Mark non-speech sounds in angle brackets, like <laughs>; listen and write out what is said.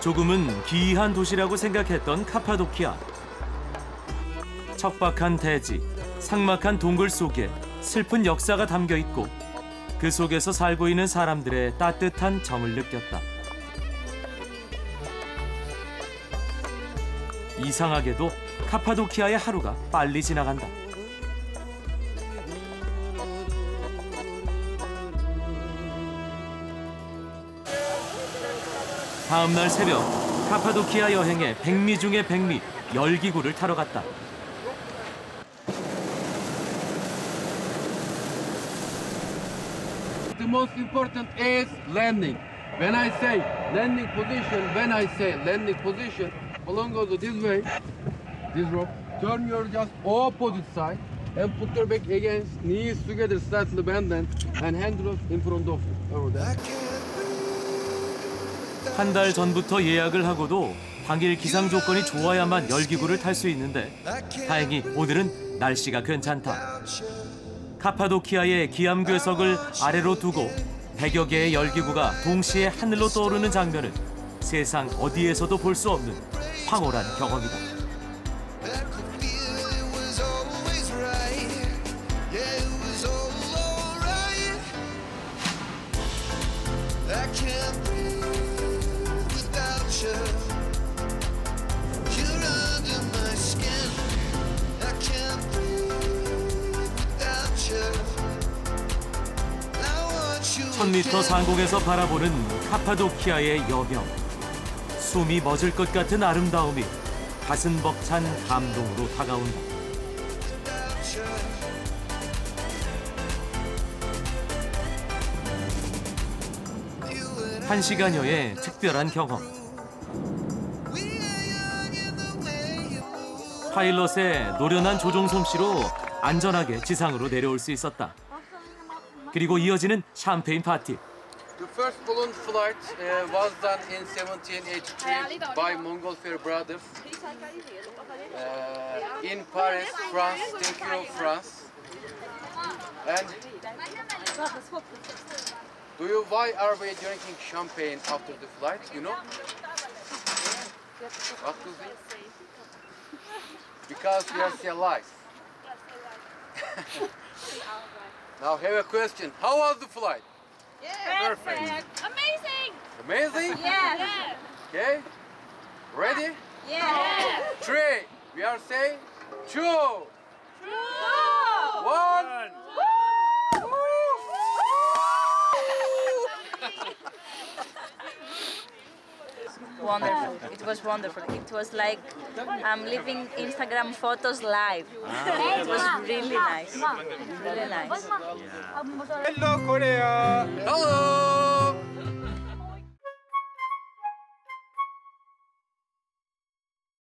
조금은 기이한 도시라고 생각했던 카파도키아. 척박한 대지, 삭막한 동굴 속에 슬픈 역사가 담겨 있고 그 속에서 살고 있는 사람들의 따뜻한 정을 느꼈다. 이상하게도 카파도키아의 하루가 빨리 지나간다. 다음 날 새벽 카파도키아 여행의 백미 중의 백미 열기구를 타러 갔다. The most important is landing. When I say landing position, when I say landing position, balloon goes this way, this rope. Turn your just opposite side and put your back against knees together, slightly bend them, and hand rope in front of you. Over there. 한 달 전부터 예약을 하고도 당일 기상 조건이 좋아야만 열기구를 탈 수 있는데 다행히 오늘은 날씨가 괜찮다. 카파도키아의 기암괴석을 아래로 두고 100여 개의 열기구가 동시에 하늘로 떠오르는 장면은 세상 어디에서도 볼 수 없는 황홀한 경험이다. 1000m 상공에서 바라보는 카파도키아의 여명. 숨이 멎을 것 같은 아름다움이 가슴 벅찬 감동으로 다가온다. 한 시간여의 특별한 경험. 파일럿의 노련한 조종 솜씨로 안전하게 지상으로 내려올 수 있었다. 그리고 이어지는 샴페인 파티. The first balloon flight uh, was done in 1783 by Montgolfier brothers uh, in Paris, France. Thank you, France. And do you why are we drinking champagne after the flight? You know? What do you think? Because we are still alive. <laughs> now have a question. How was the flight? Yeah, Perfect. Amazing. Amazing? Yes. Okay. Ready? Yes. Three. We are saying two. True. Wonderful. It was wonderful. It was like I'm living Instagram photos live. Ah. It was really nice. Really nice. Hello, Korea. Hello.